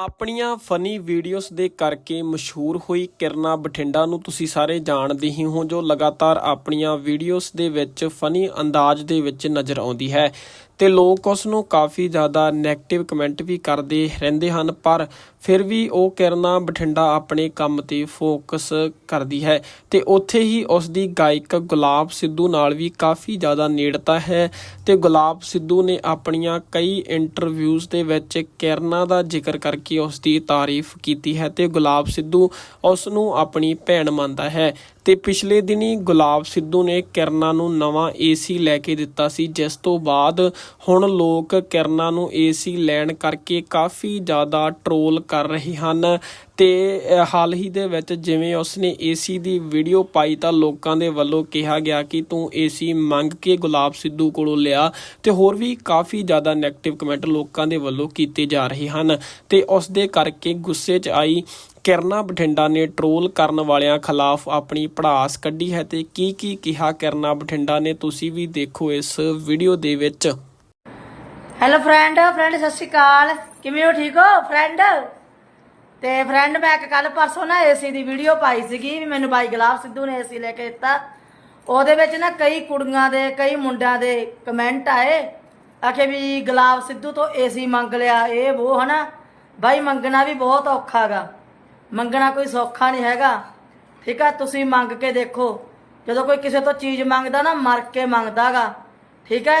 ਆਪਣੀਆਂ funny videos ਦੇ ਕਰਕੇ ਮਸ਼ਹੂਰ ਹੋਈ ਕਿਰਨਾ ਬਠਿੰਡਾ ਨੂੰ ਤੁਸੀਂ ਸਾਰੇ ਜਾਣਦੇ ਹੀ ਹੋ ਜੋ ਲਗਾਤਾਰ ਆਪਣੀਆਂ ਵੀਡੀਓਜ਼ ਦੇ ਵਿੱਚ ਫਨੀ ਅੰਦਾਜ਼ ਦੇ ਵਿੱਚ ਨਜ਼ਰ ਆਉਂਦੀ ਹੈ। ਤੇ ਲੋਕ ਉਸ ਨੂੰ ਕਾਫੀ ਜ਼ਿਆਦਾ 네ਗੇਟਿਵ ਕਮੈਂਟ ਵੀ ਕਰਦੇ ਰਹਿੰਦੇ ਹਨ, ਪਰ ਫਿਰ ਵੀ ਉਹ ਕਿਰਨਾ ਬਠਿੰਡਾ ਆਪਣੇ ਕੰਮ ਤੇ ਫੋਕਸ ਕਰਦੀ ਹੈ ਤੇ ਉੱਥੇ ਹੀ ਉਸ ਦੀ ਗਾਇਕ ਗੁਲਾਬ ਸਿੱਧੂ ਨਾਲ ਵੀ ਕਾਫੀ ਜ਼ਿਆਦਾ ਨੇੜਤਾ ਹੈ ਤੇ ਗੁਲਾਬ ਸਿੱਧੂ ਨੇ ਆਪਣੀਆਂ ਕਈ ਇੰਟਰਵਿਊਜ਼ ਦੇ ਵਿੱਚ ਕਿਰਨਾ ਦਾ ਜ਼ਿਕਰ ਕਰਕੇ ਉਸ ਦੀ ਤਾਰੀਫ ਕੀਤੀ ਹੈ ਤੇ ਗੁਲਾਬ ਸਿੱਧੂ ਉਸ ਨੂੰ ਆਪਣੀ ਭੈਣ ਮੰਨਦਾ ਹੈ ਤੇ ਪਿਛਲੇ ਦਿਨੀ ਗੁਲਾਬ ਸਿੱਧੂ ਨੇ ਕਿਰਨਾ ਨੂੰ ਨਵਾਂ ਏਸੀ ਲੈ ਕੇ ਦਿੱਤਾ ਸੀ, ਜਿਸ ਤੋਂ ਬਾਅਦ ਹੁਣ ਲੋਕ ਕਿਰਨਾਂ ਨੂੰ ਏਸੀ ਲੈਣ ਕਰਕੇ ਕਾਫੀ ਜ਼ਿਆਦਾ ਟਰੋਲ ਕਰ ਰਹੇ ਹਨ ਤੇ ਹਾਲ ਹੀ ਦੇ ਵਿੱਚ ਜਿਵੇਂ ਉਸਨੇ ਏਸੀ ਦੀ ਵੀਡੀਓ ਪਾਈ ਤਾਂ ਲੋਕਾਂ ਦੇ ਵੱਲੋਂ ਕਿਹਾ ਗਿਆ ਕਿ ਤੂੰ ਏਸੀ ਮੰਗ ਕੇ ਗੁਲਾਬ ਸਿੱਧੂ ਕੋਲੋਂ ਲਿਆ ਤੇ ਹੋਰ ਵੀ ਕਾਫੀ ਜ਼ਿਆਦਾ 네ਗੇਟਿਵ ਕਮੈਂਟ ਲੋਕਾਂ ਦੇ ਵੱਲੋਂ ਕੀਤੇ ਜਾ ਰਹੇ ਹਨ ਤੇ ਉਸ ਦੇ ਕਰਕੇ ਗੁੱਸੇ 'ਚ ਆਈ। ਕਿਰਨਾ ਬਠਿੰਡਾ ਨੇ ਟਰੋਲ ਕਰਨ ਵਾਲਿਆਂ ਖਿਲਾਫ ਆਪਣੀ ਪੜਾਸ ਕੱਢੀ ਹੈ ਤੇ ਕੀ ਕੀ ਕਿਹਾ ਕਿਰਨਾ ਬਠਿੰਡਾ ਨੇ ਤੁਸੀਂ ਵੀ ਦੇਖੋ ਇਸ ਵੀਡੀਓ ਦੇ ਵਿੱਚ। ਹੈਲੋ ਫਰੈਂਡ ਫਰੈਂਡ ਸਤਿ ਸ਼੍ਰੀ ਅਕਾਲ। ਕਿਵੇਂ ਹੋ? ਠੀਕ ਹੋ? ਫਰੈਂਡ ਤੇ ਫਰੈਂਡ ਮੈਂ ਇੱਕ ਕੱਲ ਪਰਸੋਂ ਨਾ ਏਸੀ ਦੀ ਵੀਡੀਓ ਪਾਈ ਸੀਗੀ ਵੀ ਮੈਨੂੰ ਬਾਈ ਗੁਲਾਬ ਸਿੱਧੂ ਨੇ ਏਸੀ ਲੈ ਕੇ ਦਿੱਤਾ। ਉਹਦੇ ਵਿੱਚ ਨਾ ਕਈ ਕੁੜੀਆਂ ਦੇ, ਕਈ ਮੁੰਡਿਆਂ ਦੇ ਕਮੈਂਟ ਆਏ। ਆਖੇ ਵੀ ਗੁਲਾਬ ਸਿੱਧੂ ਤੋਂ ਏਸੀ ਮੰਗ ਲਿਆ। ਇਹ ਉਹ ਹਨਾ? ਬਾਈ, ਮੰਗਣਾ ਵੀ ਬਹੁਤ ਔਖਾ ਗਾ। ਮੰਗਣਾ ਕੋਈ ਸੌਖਾ ਨਹੀਂ ਹੈਗਾ। ਠੀਕ ਆ? ਤੁਸੀਂ ਮੰਗ ਕੇ ਦੇਖੋ। ਜਦੋਂ ਕੋਈ ਕਿਸੇ ਤੋਂ ਚੀਜ਼ ਮੰਗਦਾ ਨਾ, ਮਰ ਕੇ ਮੰਗਦਾਗਾ ਠੀਕ ਹੈ?